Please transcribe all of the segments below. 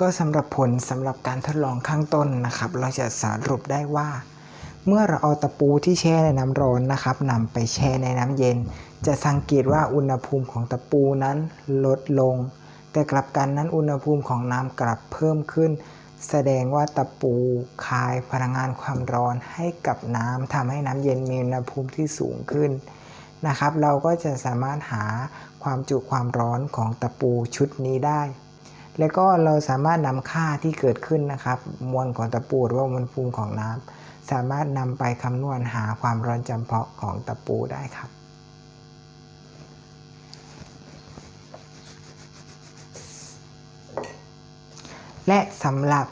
ก็สำหรับผลสำหรับการทดลองข้างต้นนะครับ เราจะสรุปได้ว่า เมื่อเราเอาตะปูที่แช่ในน้ำร้อนนะครับนำไปแช่ในน้ำเย็น จะสังเกตว่าอุณหภูมิของตะปูนั้นลดลง แต่กลับกันนั้นอุณหภูมิของน้ำกลับเพิ่มขึ้น แสดงว่าตะปูคายพลังงานความร้อนให้กับน้ำทำให้น้ำเย็นมีอุณหภูมิที่สูงขึ้นนะครับ เราก็จะสามารถหาความจุความร้อนของตะปูชุดนี้ได้ แล้วก็เราสามารถนำค่าที่เกิดขึ้นนะครับ มวลของตะปูหรือว่าอุณหภูมิของน้ำสามารถนำไปคำนวณหาความร้อนจำเพาะของตะปูได้ครับและสำหรับ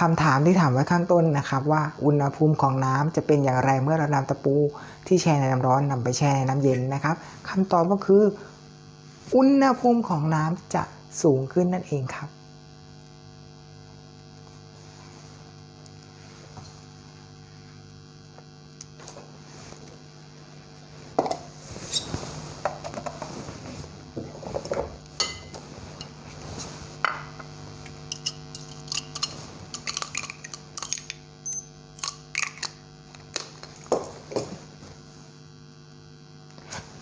คำถามที่ถามไว้ข้างต้นนะครับ ว่าอุณหภูมิของน้ำจะเป็นอย่างไรเมื่อเรานำตะปูที่แช่ในน้ำร้อนนำไปแช่ในน้ำเย็นนะครับคำตอบก็คือ อุณหภูมิของน้ำจะ สูงขึ้นนั่นเองครับ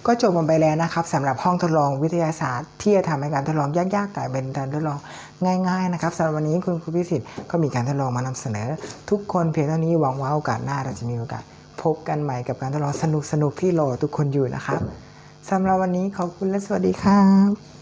ก็จบลงไปแล้วนะครับสำหรับห้องทดลองวิทยาศาสตร์ ที่จะทำให้การทดลองยากๆกลายเป็นการทดลองง่ายๆนะครับสำหรับวันนี้คุณครูพิสิทธิ์ก็มีการทดลองมานำเสนอ ทุกคนเพียงเท่านี้หวังว่าโอกาสหน้าเราจะมีโอกาสพบกันใหม่กับการทดลองสนุกๆที่รอทุกคนอยู่นะครับสำหรับวันนี้ขอบคุณและสวัสดีครับ